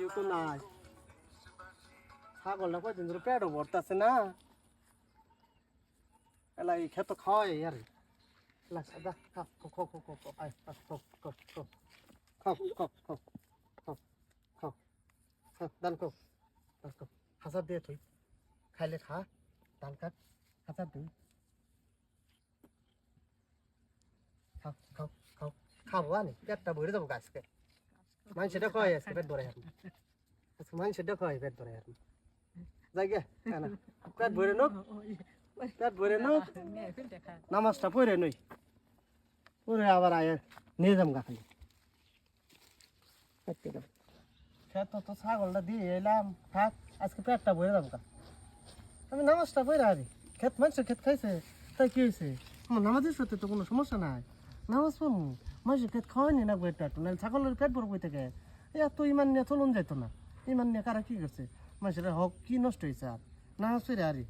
কেউ তো নাই ছাগলটা কয়দিন ধরে পেটও ভরতেছে না এলা এই খেত খাওয়াই আর এলা সাদা খাও খাও খাও খাও খাও আয় খাও খাও খাও খাও খাও খাও হাজার দিয়ে তুই খাইলে খা ধান কাট হাজার দিই খাও খাও খাও খাব আনি পেটটা ভরে যাব গাছকে মানুষটা কয় আজকে পেট ভরে হারম আজকে মানুষটা কয় পেট ভরে হারম যাই পেট ভরে নোক পেট ভরে নোক নামাজটা পড়ে নই পড়ে আবার আয় নিয়ে যাম গা খালি খেত তো ছাগলটা দিয়ে এলাম থাক আজকে পেটটা ভরে যাব গা আমি নামাজটা পড়ে আরি খেত মানুষের খেত খাইছে তাই কি হয়েছে আমার নামাজের সাথে তো কোনো সমস্যা নাই নামাজ পড়ব মানুষের পেট খাওয়াইনি না পেট পেট, নাহলে ছাগলের পেট ভরবো থেকে এত ইমান নিয়ে চলুন যাইতো না। ইমান নিয়ে কারা কি করছে? মানুষের হক কি নষ্ট হয়েছে আর? না পড়ে আরি।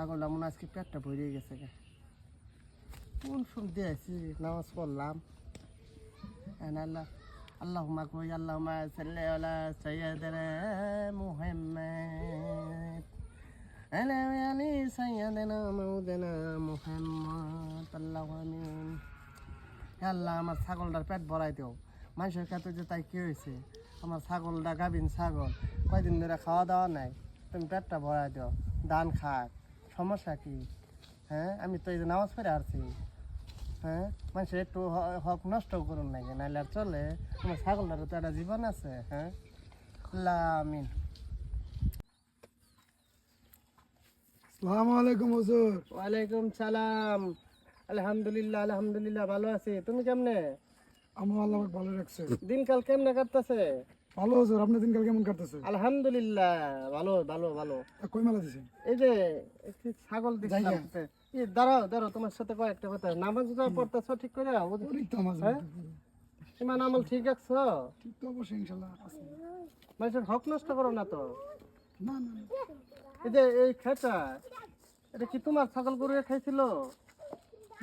ছাগলটা মনে আজকে পেটটা ভরে গেছে গে। কোন সব দিয়েছি নামাজ পড়লাম। And আল্লাহ, আল্লাহুম্মা কই, আল্লাহুম্মা সাল্লি আলা সাইয়্যিদিনা মুহাম্মদ। আলা আলি সাইয়্যিদিনা মাউলানা মুহাম্মদ, আল্লাহু আমিন। আল্লাহ, আমার ছাগলটার পেট ভরাই দিও। মানুষের কাছে যে তাই কি হয়েছে? আমার ছাগলটা গাভিন ছাগল। কয়দিন ধরে খাওয়া দাওয়া নাই। তুমি পেটটা ভরাই দিও। ধান খাক সমস্যা কি? হ্যাঁ আমি তো এই যে নামাজ পড়ে আসছি হ্যাঁ মানুষের একটু হক নষ্ট করুন নাকি নাহলে আর চলে। আমার ছাগলটারও তো একটা জীবন আছে হ্যাঁ? আমিন। সালামু আলাইকুম হুজুর। ওয়ালাইকুম সালাম। আলহামদুলিল্লাহ আলহামদুলিল্লাহ ভালো আছি। তুমি কেমনে? আমার আল্লাহ ভালো রাখছে। দিনকাল কেমনে কাটতেছে? ভালো হুজুর আপনার দিনকাল কেমন কাটতেছে? আলহামদুলিল্লাহ ভালো ভালো ভালো। কই মেলা দিছেন এই যে একটি ছাগল দেখলাম। এই দাঁড়াও দাঁড়াও তোমার সাথে কয়েকটা কথা। নামাজ পড়তেছো ঠিক করে ওই তো আমার হ্যাঁ? ইমান আমল ঠিক আছো ঠিক তো অবশ্যই ইনশাল্লাহ আছে। মানুষের হক নষ্ট করো না তো? না। এই যে এই খেটা এটা কি তোমার ছাগল গরু খাইছিল?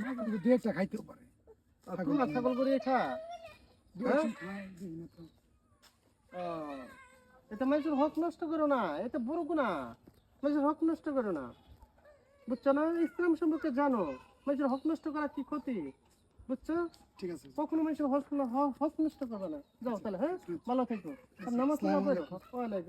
না কিন্তু একটা খাইতেও পারে। ছাগল হ্যাঁ? এটা মানুষের হক নষ্ট করো না এটা বড় গুণা। মানুষের হক নষ্ট করো না। বুঝছ না? ইসলাম সম্পর্কে জানো মানুষের হক নষ্ট করা কি ক্ষতি? বুঝছ? ঠিক আছে। কখনো মানুষের হক হক নষ্ট করবে না। যাও তাহলে হ্যাঁ? ভালো থেকো। নামাজ ওয়ালাইকুম